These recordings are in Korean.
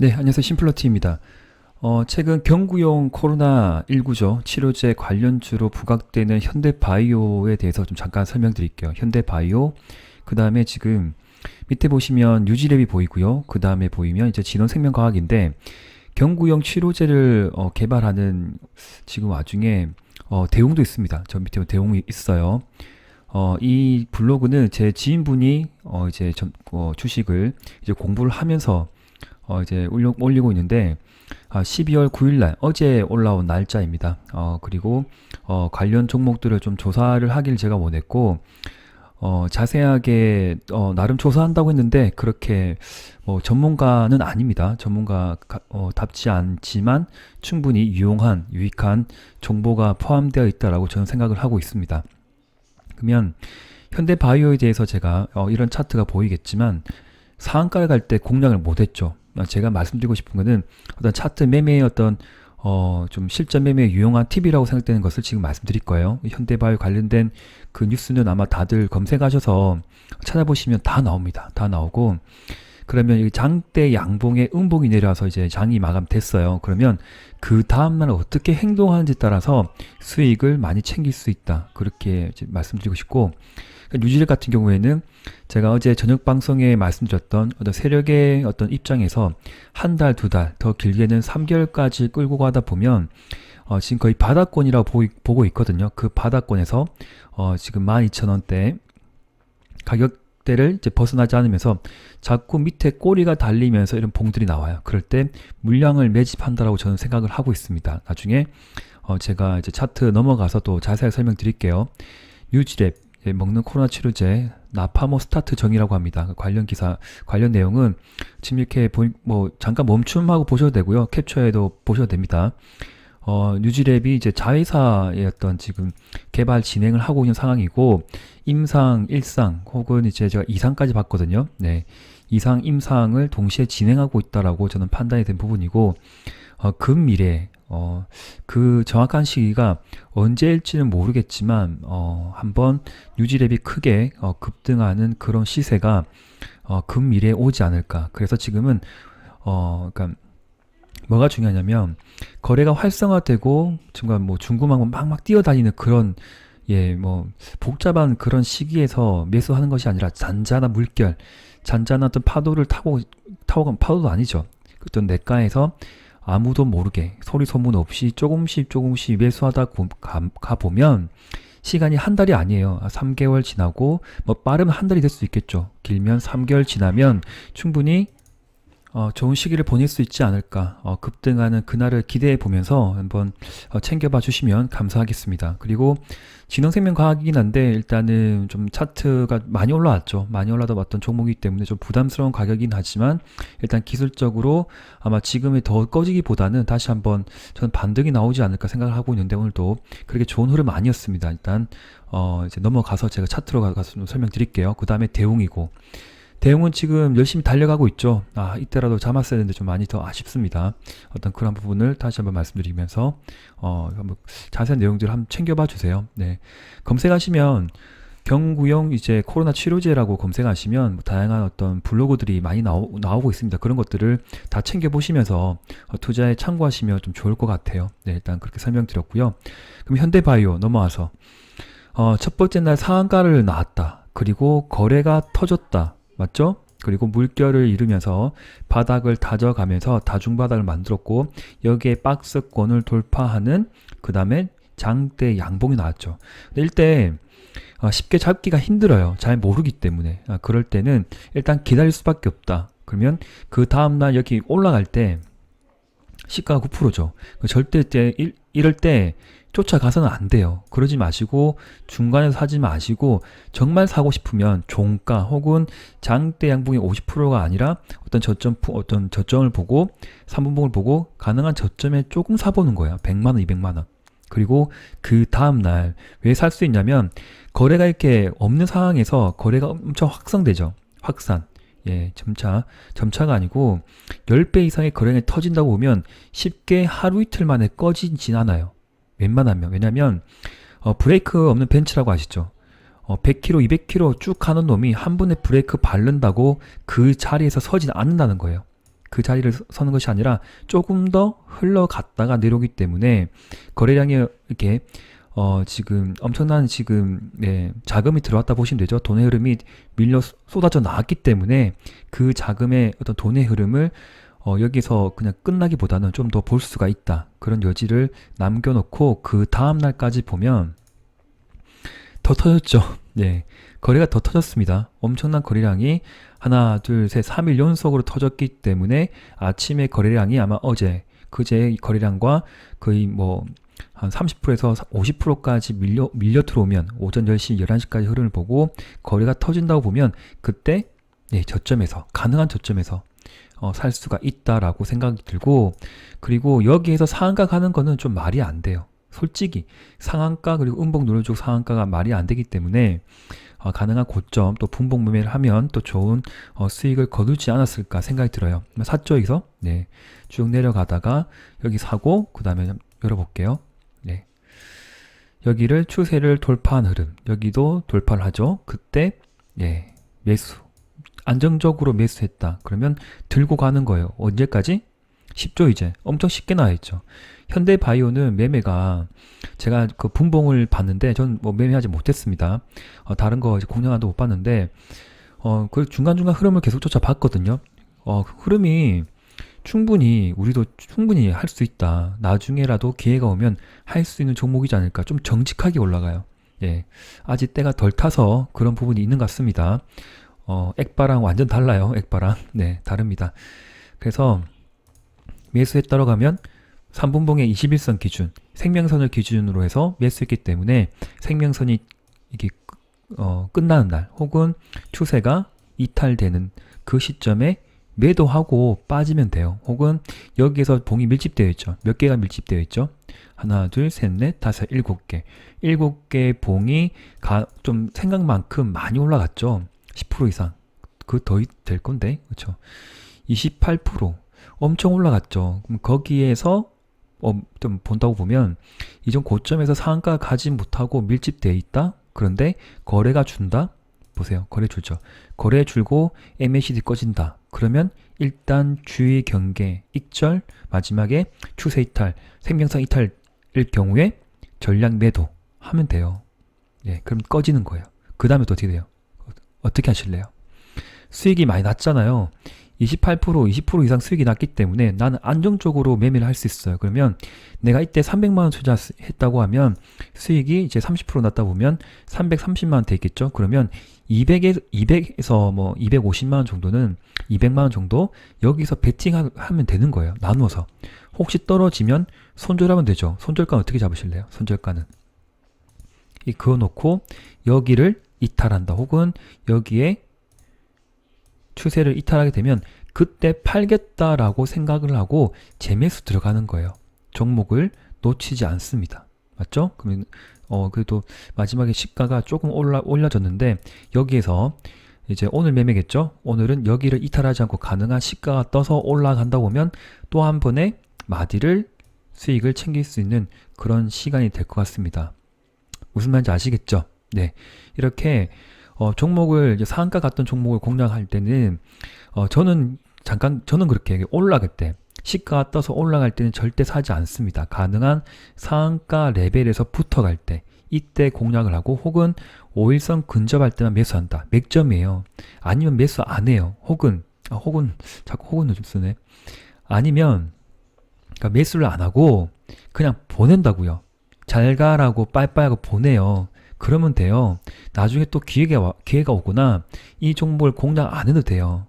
네, 안녕하세요. 심플러티입니다. 어, 최근 경구용 코로나19죠. 치료제 관련주로 부각되는 현대바이오에 대해서 좀 잠깐 설명드릴게요. 현대바이오, 그 다음에 지금 밑에 보시면 뉴지랩이 보이고요. 그 다음에 보이면 이제 진원생명과학인데 경구용 치료제를 어, 개발하는 지금 와중에 어, 대웅도 있습니다. 저 밑에 대웅이 있어요. 어, 이 블로그는 제 지인분이 어, 이제 전, 어, 주식을 이제 공부를 하면서 어, 이제 올려, 올리고 있는데 아, 12월 9일 날 어제 올라온 날짜입니다. 어, 그리고 어, 관련 종목들을 좀 조사를 하길 제가 원했고 어, 자세하게 어, 나름 조사한다고 했는데 그렇게 뭐 전문가는 아닙니다. 전문가 가- 어, 답지 않지만 충분히 유용한 유익한 정보가 포함되어 있다라고 저는 생각을 하고 있습니다. 그러면 현대바이오에 대해서 제가 어, 이런 차트가 보이겠지만 상한가를 갈 때 공략을 못했죠. 어, 제가 말씀드리고 싶은 거는 어떤 차트 매매의 어떤 어, 좀 실전 매매에 유용한 팁이라고 생각되는 것을 지금 말씀드릴 거예요. 현대바이오 관련된 그 뉴스는 아마 다들 검색하셔서 찾아보시면 다 나옵니다. 다 나오고 그러면 이 장대 양봉에 음봉이 내려와서 이제 장이 마감됐어요. 그러면 그 다음날 어떻게 행동하는지 따라서 수익을 많이 챙길 수 있다. 그렇게 말씀드리고 싶고 뉴질랜드 같은 경우에는 제가 어제 저녁 방송에 말씀드렸던 어떤 세력의 어떤 입장에서 한 달, 두 달, 더 길게는 3개월까지 끌고 가다 보면 어, 지금 거의 바닥권이라고 보이, 보고 있거든요. 그 바닥권에서 어, 지금 12,000원대 가격 대를 이제 벗어나지 않으면서 자꾸 밑에 꼬리가 달리면서 이런 봉들이 나와요. 그럴 때 물량을 매집한다라고 저는 생각을 하고 있습니다. 나중에 어, 제가 이제 차트 넘어가서 또 자세하게 설명드릴게요. 뉴지랩 예, 먹는 코로나 치료제 나파모 스타트 정이라고 합니다. 그 관련 기사 관련 내용은 지금 이렇게 보, 뭐 잠깐 멈춤하고 보셔도 되고요. 캡처해도 보셔도 됩니다. 어, 뉴지랩이 이제 자회사의 어떤 지금 개발 진행을 하고 있는 상황이고 임상, 일상 혹은 이제 제가 이상까지 봤거든요. 네. 이상, 임상을 동시에 진행하고 있다라고 저는 판단이 된 부분이고 어, 근미래 어, 그 정확한 시기가 언제일지는 모르겠지만 어, 한번 뉴지랩이 크게 어, 급등하는 그런 시세가 어, 근미래에 오지 않을까. 그래서 지금은 어, 그러니까 뭐가 중요하냐면 거래가 활성화되고 중간 뭐 중구망고 막막 뛰어다니는 그런 예, 뭐 복잡한 그런 시기에서 매수하는 것이 아니라 잔잔한 물결, 잔잔한 어떤 파도를 타고 타고 간 파도도 아니죠. 어떤 냇가에서 아무도 모르게 소리 소문 없이 조금씩 조금씩 매수하다 고- 가, 가 보면 시간이 한 달이 아니에요. 3개월 지나고 뭐 빠르면 한 달이 될 수 있겠죠. 길면 3개월 지나면 충분히 어, 좋은 시기를 보낼 수 있지 않을까. 어, 급등하는 그날을 기대해 보면서 한번 어, 챙겨봐 주시면 감사하겠습니다. 그리고 진흥생명과학이긴 한데 일단은 좀 차트가 많이 올라왔죠. 많이 올라다 왔던 종목이기 때문에 좀 부담스러운 가격이긴 하지만 일단 기술적으로 아마 지금이 더 꺼지기보다는 다시 한번 저는 반등이 나오지 않을까 생각을 하고 있는데 오늘도 그렇게 좋은 흐름 아니었습니다. 일단 어, 이제 넘어가서 제가 차트로 가서 좀 설명드릴게요. 그 다음에 대웅이고 대웅은 지금 열심히 달려가고 있죠. 아, 이때라도 잡았어야 되는데 좀 많이 더 아쉽습니다. 어떤 그런 부분을 다시 한번 말씀드리면서, 어, 한번 자세한 내용들을 한번 챙겨봐 주세요. 네. 검색하시면, 경구용 이제 코로나 치료제라고 검색하시면 뭐 다양한 어떤 블로그들이 많이 나오, 나오고 있습니다. 그런 것들을 다 챙겨 보시면서 어, 투자에 참고하시면 좀 좋을 것 같아요. 네, 일단 그렇게 설명드렸고요. 그럼 현대바이오 넘어와서, 어, 첫 번째 날 상한가를 나왔다. 그리고 거래가 터졌다. 맞죠? 그리고 물결을 이루면서 바닥을 다져가면서 다중바닥을 만들었고 여기에 박스권을 돌파하는 그 다음에 장대 양봉이 나왔죠. 근데 일대 어, 쉽게 잡기가 힘들어요. 잘 모르기 때문에. 아, 그럴 때는 일단 기다릴 수밖에 없다. 그러면 그 다음날 여기 올라갈 때 시가가 9%죠. 절대 때 일- 이럴 때 쫓아가서는 안 돼요. 그러지 마시고 중간에서 사지 마시고 정말 사고 싶으면 종가 혹은 장대 양봉이 50%가 아니라 어떤 저점 푸- 어떤 저점을 보고 3분봉을 보고 가능한 저점에 조금 사보는 거예요. 100만 원, 200만 원. 그리고 그 다음 날 왜 살 수 있냐면 거래가 이렇게 없는 상황에서 거래가 엄청 확산되죠. 확산. 예, 점차 점차가 아니고 10배 이상의 거래량이 터진다고 보면 쉽게 하루 이틀 만에 꺼지진 않아요. 웬만하면. 왜냐면 어, 브레이크 없는 벤츠라고 아시죠? 어, 100km, 200km 쭉 가는 놈이 한 번에 브레이크 바른다고 그 자리에서 서진 않는다는 거예요. 그 자리를 서- 서는 것이 아니라 조금 더 흘러갔다가 내려오기 때문에 거래량이 이렇게 어 지금 엄청난 지금 네, 자금이 들어왔다 보시면 되죠. 돈의 흐름이 밀려 쏟- 쏟아져 나왔기 때문에 그 자금의 어떤 돈의 흐름을 어, 여기서 그냥 끝나기보다는 좀 더 볼 수가 있다. 그런 여지를 남겨놓고 그 다음 날까지 보면 더 터졌죠. 네. 거래가 더 터졌습니다. 엄청난 거래량이 하나, 둘, 셋, 3일 연속으로 터졌기 때문에 아침에 거래량이 아마 어제, 그제 거래량과 거의 뭐 한 30%에서 50%까지 밀려, 밀려 들어오면 오전 10시, 11시까지 흐름을 보고 거래가 터진다고 보면 그때 네, 저점에서, 가능한 저점에서 어, 살 수가 있다라고 생각이 들고 그리고 여기에서 상한가 가는 거는 좀 말이 안 돼요. 솔직히 상한가 그리고 음봉 누르쪽 상한가가 말이 안 되기 때문에 어, 가능한 고점 또 분봉 매매를 하면 또 좋은 어, 수익을 거두지 않았을까 생각이 들어요. 여기서 네. 쭉 내려가다가 여기 사고 그 다음에 열어볼게요. 네. 여기를 추세를 돌파한 흐름 여기도 돌파를 하죠. 그때 예 매수 안정적으로 매수했다. 그러면 들고 가는 거예요. 언제까지? 쉽죠 이제 엄청 쉽게 나와 있죠. 현대바이오는 매매가 제가 그 분봉을 봤는데 전 뭐 매매하지 못했습니다. 어, 다른 거 이제 공략안도 못 봤는데 어, 그 중간중간 흐름을 계속 쫓아봤거든요. 어, 흐름이 충분히 우리도 충분히 할 수 있다. 나중에라도 기회가 오면 할 수 있는 종목이지 않을까. 좀 정직하게 올라가요. 예. 아직 때가 덜 타서 그런 부분이 있는 것 같습니다. 어, 액바랑 완전 달라요. 액바랑. 네, 다릅니다. 그래서 매수했다고 가면 3분봉의 21선 기준, 생명선을 기준으로 해서 매수했기 때문에 생명선이 이게 어, 끝나는 날 혹은 추세가 이탈되는 그 시점에 매도하고 빠지면 돼요. 혹은 여기에서 봉이 밀집되어 있죠. 몇 개가 밀집되어 있죠? 하나, 둘, 셋, 넷, 다섯, 일곱 개. 일곱 개 봉이 가, 좀 생각만큼 많이 올라갔죠. 10% 이상. 그 더 될 건데. 그렇죠? 28% 엄청 올라갔죠. 그럼 거기에서 어, 좀 본다고 보면 이전 고점에서 상한가 가지 못하고 밀집돼 있다. 그런데 거래가 준다. 보세요. 거래 줄죠. 거래 줄고 MACD 꺼진다. 그러면 일단 주의 경계, 익절, 마지막에 추세 이탈, 생명성 이탈일 경우에 전략 매도 하면 돼요. 예, 그럼 꺼지는 거예요. 그 다음에 또 어떻게 돼요? 어- 어떻게 하실래요? 수익이 많이 났잖아요. 28%, 20% 이상 수익이 났기 때문에 나는 안정적으로 매매를 할 수 있어요. 그러면 내가 이때 300만 원 투자했다고 하면 수익이 이제 30% 났다 보면 330만 원돼 있겠죠. 그러면 200에서 200에서 뭐 250만 원 정도는 200만 원 정도 여기서 베팅하면 되는 거예요. 나누어서. 혹시 떨어지면 손절하면 되죠. 손절가 어떻게 잡으실래요? 손절가는 이 그어 놓고 여기를 이탈한다. 혹은 여기에 추세를 이탈하게 되면 그때 팔겠다라고 생각을 하고 재매수 들어가는 거예요. 종목을 놓치지 않습니다. 맞죠? 그러면 어 그래도 마지막에 시가가 조금 올라 올려졌는데 여기에서 이제 오늘 매매겠죠? 오늘은 여기를 이탈하지 않고 가능한 시가가 떠서 올라간다 보면 또 한 번에 마디를 수익을 챙길 수 있는 그런 시간이 될 것 같습니다. 무슨 말인지 아시겠죠? 네. 이렇게 어, 종목을 상한가 같던 종목을 공략할 때는 어, 저는 잠깐 저는 그렇게 올라갈 때 시가가 떠서 올라갈 때는 절대 사지 않습니다. 가능한 상한가 레벨에서 붙어갈 때 이때 공략을 하고 혹은 5일선 근접할 때만 매수한다. 맥점이에요. 아니면 매수 안 해요. 혹은 아, 혹은 자꾸 혹은 좀 쓰네. 아니면 그러니까 매수를 안 하고 그냥 보낸다고요. 잘 가라고 빠이빠이하고 보내요. 그러면 돼요. 나중에 또 기회가, 와- 기회가 오거나 이 종목을 공략 안 해도 돼요.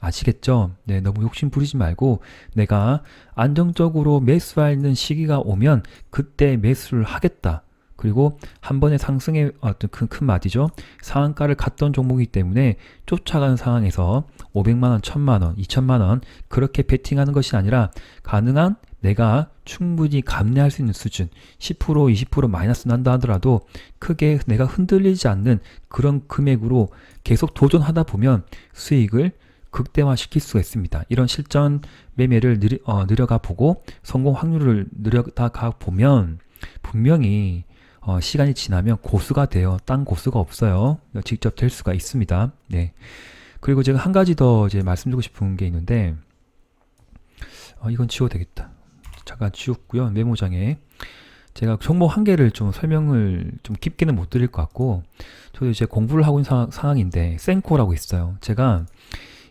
아시겠죠? 네, 너무 욕심 부리지 말고 내가 안정적으로 매수하는 시기가 오면 그때 매수를 하겠다. 그리고 한 번의 상승의 어떤 큰, 큰 마디죠. 상한가를 갔던 종목이기 때문에 쫓아가는 상황에서 500만원, 1000만원, 2000만원 그렇게 베팅하는 것이 아니라 가능한 내가 충분히 감내할 수 있는 수준 10% 20% 마이너스 난다 하더라도 크게 내가 흔들리지 않는 그런 금액으로 계속 도전하다 보면 수익을 극대화시킬 수가 있습니다. 이런 실전 매매를 느려, 어, 느려가 보고 성공 확률을 느려가 보면 분명히 어, 시간이 지나면 고수가 돼요. 딴 고수가 없어요. 직접 될 수가 있습니다. 네. 그리고 제가 한 가지 더 이제 말씀드리고 싶은 게 있는데, 어, 이건 지워도 되겠다. 잠깐 지웠고요. 메모장에. 제가 종목 한 개를 좀 설명을 좀 깊게는 못 드릴 것 같고, 저도 이제 공부를 하고 있는 상, 상황인데, 센코라고 있어요. 제가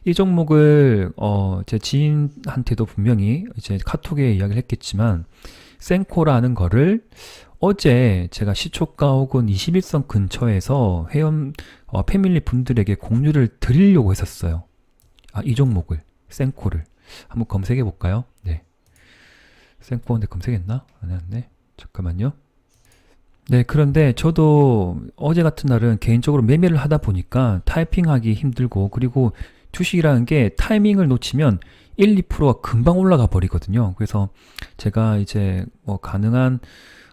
이 종목을, 어, 제 지인한테도 분명히 이제 카톡에 이야기를 했겠지만, 센코라는 거를 어제 제가 시초가 혹은 21선 근처에서 회원 어, 패밀리 분들에게 공유를 드리려고 했었어요. 아, 이 종목을 센코를 한번 검색해 볼까요? 네. 센코인데 검색했나? 안 했네. 잠깐만요. 네, 그런데 저도 어제 같은 날은 개인적으로 매매를 하다 보니까 타이핑하기 힘들고 그리고 주식이라는 게 타이밍을 놓치면 1, 2%가 금방 올라가 버리거든요. 그래서 제가 이제 뭐 가능한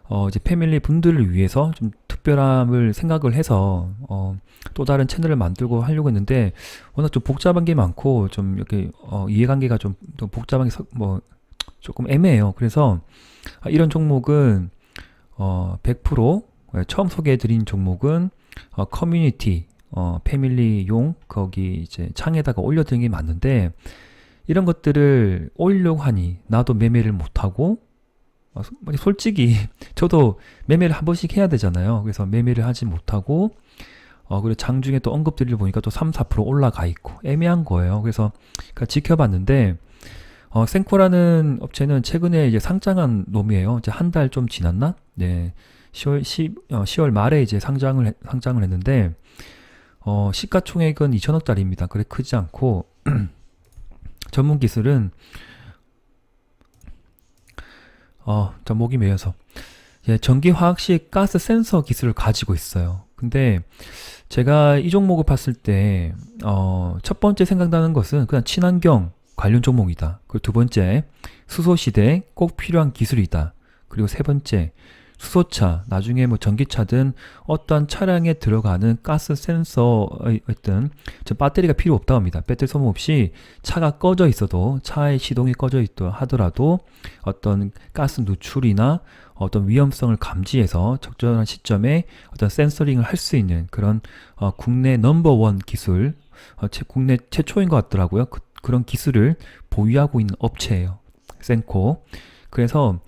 어 이제 패밀리 분들을 위해서 좀 특별함을 생각을 해서 어 또 다른 채널을 만들고 하려고 했는데 워낙 좀 복잡한 게 많고 좀 이렇게 어 이해관계가 좀또 복잡한 게 뭐 조금 애매해요. 그래서 아, 이런 종목은 어 100% 예, 처음 소개해 드린 종목은 어 커뮤니티 어 패밀리용 거기 이제 창에다가 올려드린 게 맞는데 이런 것들을 올려고 하니 나도 매매를 못하고 어, 솔직히 저도 매매를 한 번씩 해야 되잖아요. 그래서 매매를 하지 못하고 어 그리고 장중에 또 언급드리려 보니까 또 3, 4% 올라가 있고 애매한 거예요. 그래서 그냥 지켜봤는데 어 생코라는 업체는 최근에 이제 상장한 놈이에요. 이제 한 달 좀 지났나? 네. 10월 10, 어, 10월 말에 이제 상장을 했- 상장을 했는데 어 시가총액은 2천억 달입니다. 그래 크지 않고 전문 기술은 어, 저 목이 메여서 예, 전기 화학식 가스 센서 기술을 가지고 있어요. 근데 제가 이 종목을 봤을 때 어, 첫 번째 생각나는 것은 그냥 친환경 관련 종목이다. 그리고 두 번째 수소 시대에 꼭 필요한 기술이다. 그리고 세 번째 수소차, 나중에 뭐 전기차든 어떠한 차량에 들어가는 가스 센서의 어떤 저 배터리가 필요 없다고 합니다. 배터리 소모 없이 차가 꺼져 있어도 차의 시동이 꺼져 있다 하더라도 어떤 가스 누출이나 어떤 위험성을 감지해서 적절한 시점에 어떤 센서링을 할 수 있는 그런 어, 국내 넘버원 기술, 어, 최- 국내 최초인 것 같더라고요. 그, 그런 기술을 보유하고 있는 업체예요. 센코. 그래서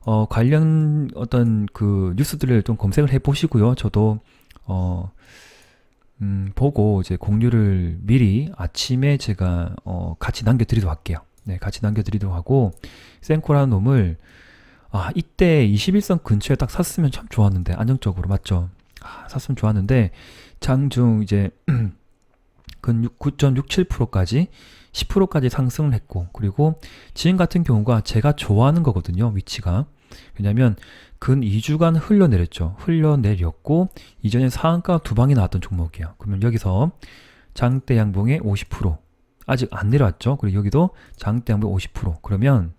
어, 관련 어떤 그 뉴스들을 좀 검색을 해 보시고요. 저도 어, 음, 보고 이제 공유를 미리 아침에 제가 어, 같이 남겨드리도록 할게요. 네, 같이 남겨드리도록 하고 센코라는 놈을 아 이때 21선 근처에 딱 샀으면 참 좋았는데 안정적으로 맞죠? 아, 샀으면 좋았는데 장중 이제 근 9.67%까지 10%까지 상승을 했고 그리고 지금 같은 경우가 제가 좋아하는 거거든요 위치가. 왜냐면 근 2주간 흘러내렸죠. 흘러내렸고 이전에 상한가 두 방이 나왔던 종목이에요. 그러면 여기서 장대 양봉의 50% 아직 안 내려왔죠? 그리고 여기도 장대 양봉 50% 그러면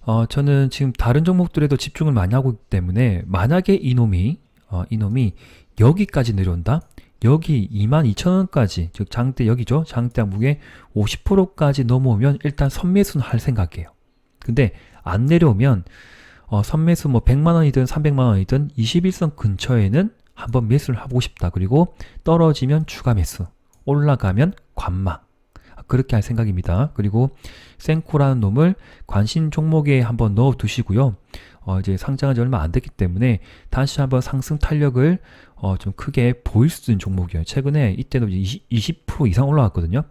어, 저는 지금 다른 종목들에도 집중을 많이 하고 있기 때문에 만약에 이놈이 어, 이놈이 여기까지 내려온다 여기 22,000원까지 즉 장대 여기죠? 장대 양봉의 50%까지 넘어오면 일단 선매수는 할 생각이에요. 근데 안 내려오면 어, 선매수 뭐 100만 원이든 300만 원이든 21선 근처에는 한번 매수를 하고 싶다. 그리고 떨어지면 추가 매수 올라가면 관마 그렇게 할 생각입니다. 그리고 센코라는 놈을 관심 종목에 한번 넣어 두시고요. 어, 이제 상장한 지 얼마 안 됐기 때문에 다시 한번 상승 탄력을 어, 좀 크게 보일 수 있는 종목이에요. 최근에 이때도 20, 20% 이상 올라갔거든요.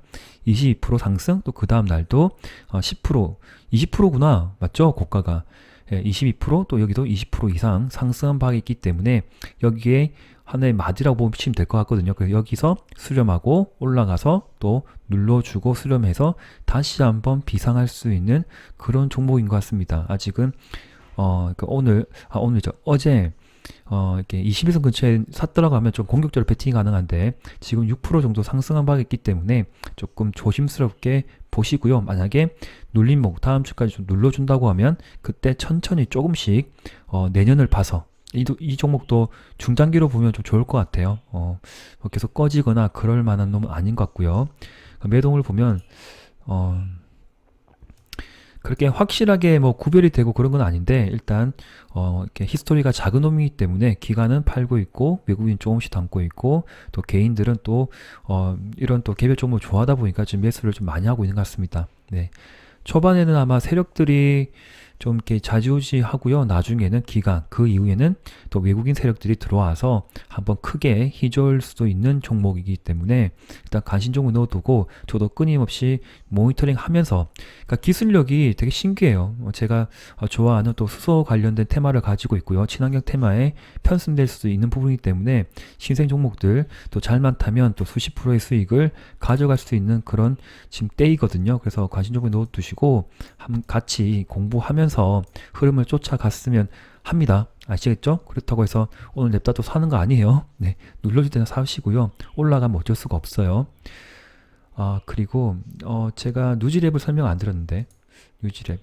22% 상승 또 그 다음 날도 어, 10% 20%구나 맞죠? 고가가 예, 22%또 여기도 20% 이상 상승한 바가 있기 때문에 여기에 하나의 마디라고 보시면 될 것 같거든요. 그래서 여기서 수렴하고 올라가서 또 눌러주고 수렴해서 다시 한번 비상할 수 있는 그런 종목인 것 같습니다. 아직은 어 그러니까 오늘 아 오늘죠 어제 어 이렇게 21선 근처에 샀더라고 하면 좀 공격적으로 배팅이 가능한데 지금 6% 정도 상승한 바가 있기 때문에 조금 조심스럽게 보시고요. 만약에 눌림목 다음 주까지 좀 눌러준다고 하면 그때 천천히 조금씩 어 내년을 봐서 이, 이 종목도 중장기로 보면 좀 좋을 것 같아요. 어, 뭐 계속 꺼지거나 그럴 만한 놈은 아닌 것 같고요. 매동을 보면 어, 그렇게 확실하게 뭐 구별이 되고 그런 건 아닌데 일단 어 이렇게 히스토리가 작은 놈이기 때문에 기관은 팔고 있고 외국인 조금씩 담고 있고 또 개인들은 또 어 이런 또 개별 종목을 좋아하다 보니까 지금 매수를 좀 많이 하고 있는 것 같습니다. 네. 초반에는 아마 세력들이 좀 이렇게 좌지우지 하고요. 나중에는 기간, 그 이후에는 또 외국인 세력들이 들어와서 한번 크게 휘저을 수도 있는 종목이기 때문에 일단 관심종을 넣어두고 저도 끊임없이 모니터링 하면서 그러니까 기술력이 되게 신기해요. 어, 제가 어, 좋아하는 또 수소 관련된 테마를 가지고 있고요. 친환경 테마에 편승될 수도 있는 부분이기 때문에 신생 종목들 또 잘만 타면 또 수십 프로의 수익을 가져갈 수 있는 그런 지금 때이거든요. 그래서 관심종을 넣어두시고 같이 공부하면서 흐름을 쫓아갔으면 합니다. 아시겠죠? 그렇다고 해서 오늘 냅다 또 사는 거 아니에요. 네, 눌러줄 때는 사시고요. 올라가면 어쩔 수가 없어요. 아 그리고 어 제가 누지랩을 설명 안 드렸는데 뉴지랩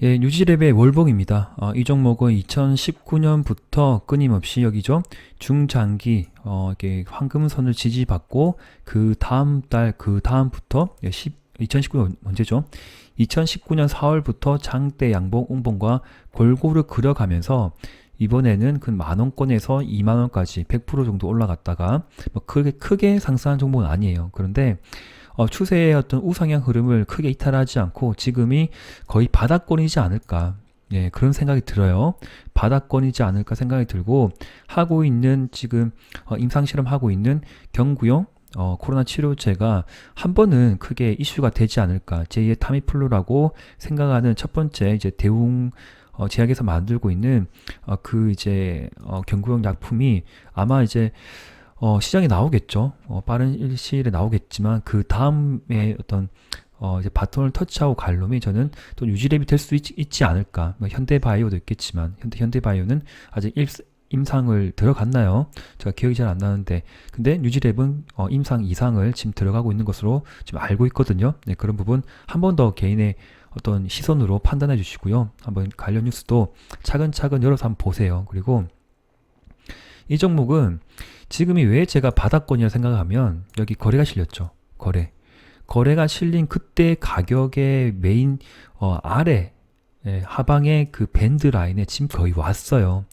예, 뉴지랩의 월봉입니다. 어, 이 종목은 2019년부터 끊임없이 여기죠. 중장기 어, 이렇게 황금선을 지지받고 그 다음 달 그 다음부터 예, 10, 2019년 언제죠? 2019년 4월부터 장대 양봉 운봉과 골고루 그려가면서 이번에는 그 만원권에서 2만원까지 100% 정도 올라갔다가 뭐 크게 크게 상승한 종목은 아니에요. 그런데 어, 추세의 어떤 우상향 흐름을 크게 이탈하지 않고 지금이 거의 바닥권이지 않을까. 예, 그런 생각이 들어요. 바닥권이지 않을까 생각이 들고 하고 있는 지금 어, 임상 실험 하고 있는 경구용 어, 코로나 치료제가 한 번은 크게 이슈가 되지 않을까. 제2의 타미플루라고 생각하는 첫 번째 이제 대웅 어, 제약에서 만들고 있는 어, 그 이제 어, 경구용 약품이 아마 이제 어, 시장에 나오겠죠. 어, 빠른 일시일에 나오겠지만 그 다음에 어떤 어, 이제 바톤을 터치하고 갈 놈이 저는 또 유지랩이 될 수 있지 않을까. 뭐 현대바이오도 있겠지만 현대 현대바이오는 아직 일, 임상을 들어갔나요? 제가 기억이 잘 안 나는데 근데 뉴지랩은 어, 임상 이상을 지금 들어가고 있는 것으로 지금 알고 있거든요. 네, 그런 부분 한 번 더 개인의 어떤 시선으로 판단해 주시고요. 한번 관련 뉴스도 차근차근 열어서 한번 보세요. 그리고 이 종목은 지금이 왜 제가 바닥권이라 생각하면 여기 거래가 실렸죠. 거래. 거래가 실린 그때 가격의 메인 어, 아래 예, 하방의 그 밴드 라인에 지금 거의 왔어요.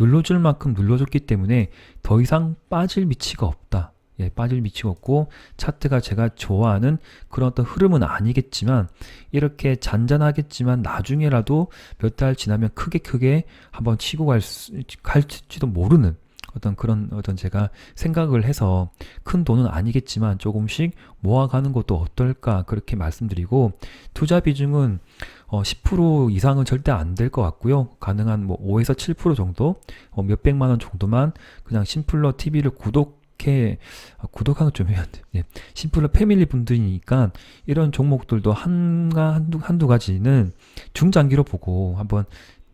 눌러줄 만큼 눌러줬기 때문에 더 이상 빠질 위치가 없다. 예, 빠질 위치가 없고 차트가 제가 좋아하는 그런 어떤 흐름은 아니겠지만 이렇게 잔잔하겠지만 나중에라도 몇 달 지나면 크게 크게 한번 치고 갈 수, 갈지도 모르는 어떤 그런 어떤 제가 생각을 해서 큰 돈은 아니겠지만 조금씩 모아가는 것도 어떨까 그렇게 말씀드리고 투자 비중은 어, 10% 이상은 절대 안 될 것 같고요. 가능한 뭐 5에서 7% 정도, 어, 몇 백만 원 정도만 그냥 심플러 TV를 구독해 아, 구독하는 좀 해야 돼. 예. 심플러 패밀리 분들이니까 이런 종목들도 한가 한두 한두 가지는 중장기로 보고 한번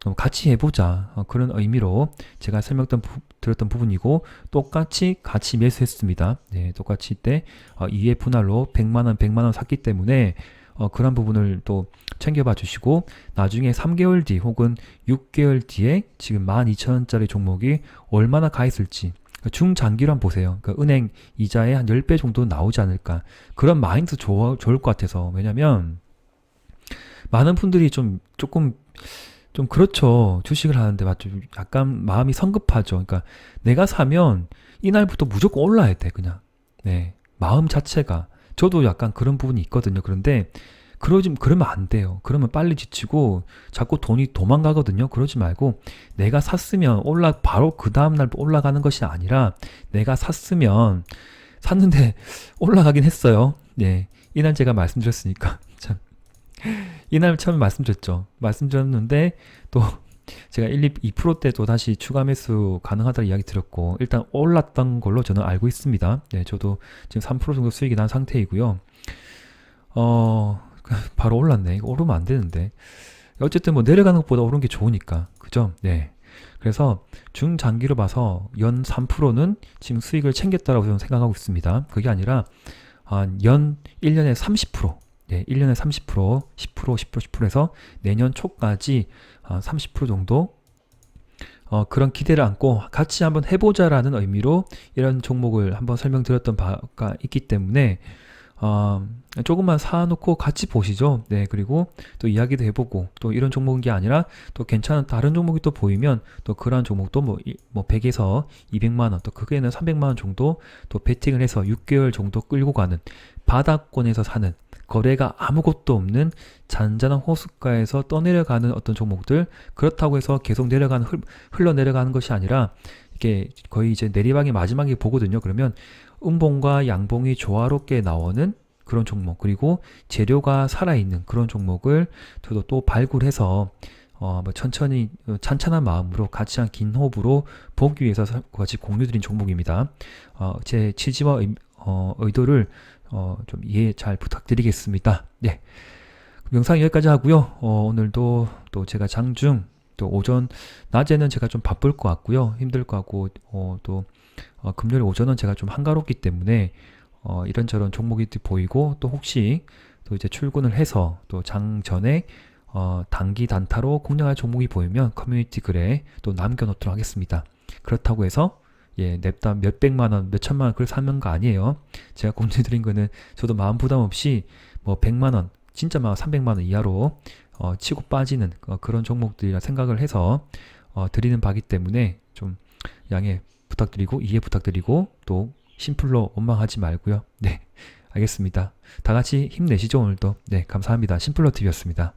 좀 같이 해보자 어, 그런 의미로 제가 설명던 부, 드렸던 부분이고 똑같이 같이 매수했습니다. 네, 똑같이 때 어, 2회 분할로 100만 원, 100만 원 샀기 때문에 어, 그런 부분을 또 챙겨봐 주시고 나중에 3개월 뒤 혹은 6개월 뒤에 지금 12,000원짜리 종목이 얼마나 가 있을지 그러니까 중장기로 한번 보세요. 그러니까 은행 이자의 한 10배 정도 나오지 않을까. 그런 마인드 좋아, 좋을 것 같아서. 왜냐면 많은 분들이 좀 조금 좀 그렇죠. 주식을 하는데 맞죠. 약간 마음이 성급하죠. 그러니까 내가 사면 이날부터 무조건 올라야 돼. 그냥. 네. 마음 자체가 저도 약간 그런 부분이 있거든요. 그런데 그러지 그러면 안 돼요. 그러면 빨리 지치고 자꾸 돈이 도망가거든요. 그러지 말고 내가 샀으면 올라 바로 그 다음 날 올라가는 것이 아니라 내가 샀으면 샀는데 올라가긴 했어요. 네. 이날 제가 말씀드렸으니까 참 이날 처음에 말씀드렸죠. 말씀드렸는데 또 제가 1, 2, 2%대 또 다시 추가 매수 가능하다는 이야기 드렸고 일단 올랐던 걸로 저는 알고 있습니다. 네, 저도 지금 3% 정도 수익이 난 상태이고요. 어, 바로 올랐네. 이거 오르면 안 되는데. 어쨌든 뭐 내려가는 것보다 오른 게 좋으니까. 그죠? 네. 그래서 중장기로 봐서 연 3%는 지금 수익을 챙겼다라고 저는 생각하고 있습니다. 그게 아니라 연 1년에 30%, 네, 1년에 30%, 10%, 10%, 10%에서 내년 초까지 30% 정도 어, 그런 기대를 안고 같이 한번 해보자라는 의미로 이런 종목을 한번 설명드렸던 바가 있기 때문에 어, 조금만 사놓고 같이 보시죠. 네, 그리고 또 이야기도 해보고 또 이런 종목인 게 아니라 또 괜찮은 다른 종목이 또 보이면 또 그러한 종목도 뭐, 이- 뭐 100에서 200만 원, 또 크게는 300만 원 정도 또 베팅을 해서 6개월 정도 끌고 가는 바닥권에서 사는 거래가 아무것도 없는 잔잔한 호숫가에서 떠내려가는 어떤 종목들 그렇다고 해서 계속 내려가는 흘, 흘러 내려가는 것이 아니라 이게 거의 이제 내리막이 마지막에 보거든요. 그러면 음봉과 양봉이 조화롭게 나오는 그런 종목 그리고 재료가 살아있는 그런 종목을 저도 또 발굴해서 어, 뭐 천천히 어, 찬찬한 마음으로 같이 한 긴 호흡으로 보기 위해서 사- 같이 공유드린 종목입니다. 어, 제 취지와 의, 어, 의도를 어, 좀 이해 잘 부탁드리겠습니다. 네. 영상 여기까지 하고요. 어, 오늘도 또 제가 장중 또 오전 낮에는 제가 좀 바쁠 것 같고요. 힘들 것 같고 어, 또 어, 금요일 오전은 제가 좀 한가롭기 때문에 어, 이런저런 종목이 또 보이고 또 혹시 또 이제 출근을 해서 또 장 전에 어, 단기 단타로 공략할 종목이 보이면 커뮤니티 글에 또 남겨놓도록 하겠습니다. 그렇다고 해서 예, 냅다 몇 백만 원, 몇 천만 원 그걸 사는 거 아니에요. 제가 공유드린 거는 저도 마음 부담 없이 뭐 100만 원, 진짜 막 300만 원 이하로 어, 치고 빠지는 어, 그런 종목들이라 생각을 해서 어, 드리는 바기 때문에 좀 양해 부탁드리고 이해 부탁드리고 또 심플로 원망하지 말고요. 네, 알겠습니다. 다 같이 힘내시죠 오늘도. 네, 감사합니다. 심플로 TV였습니다.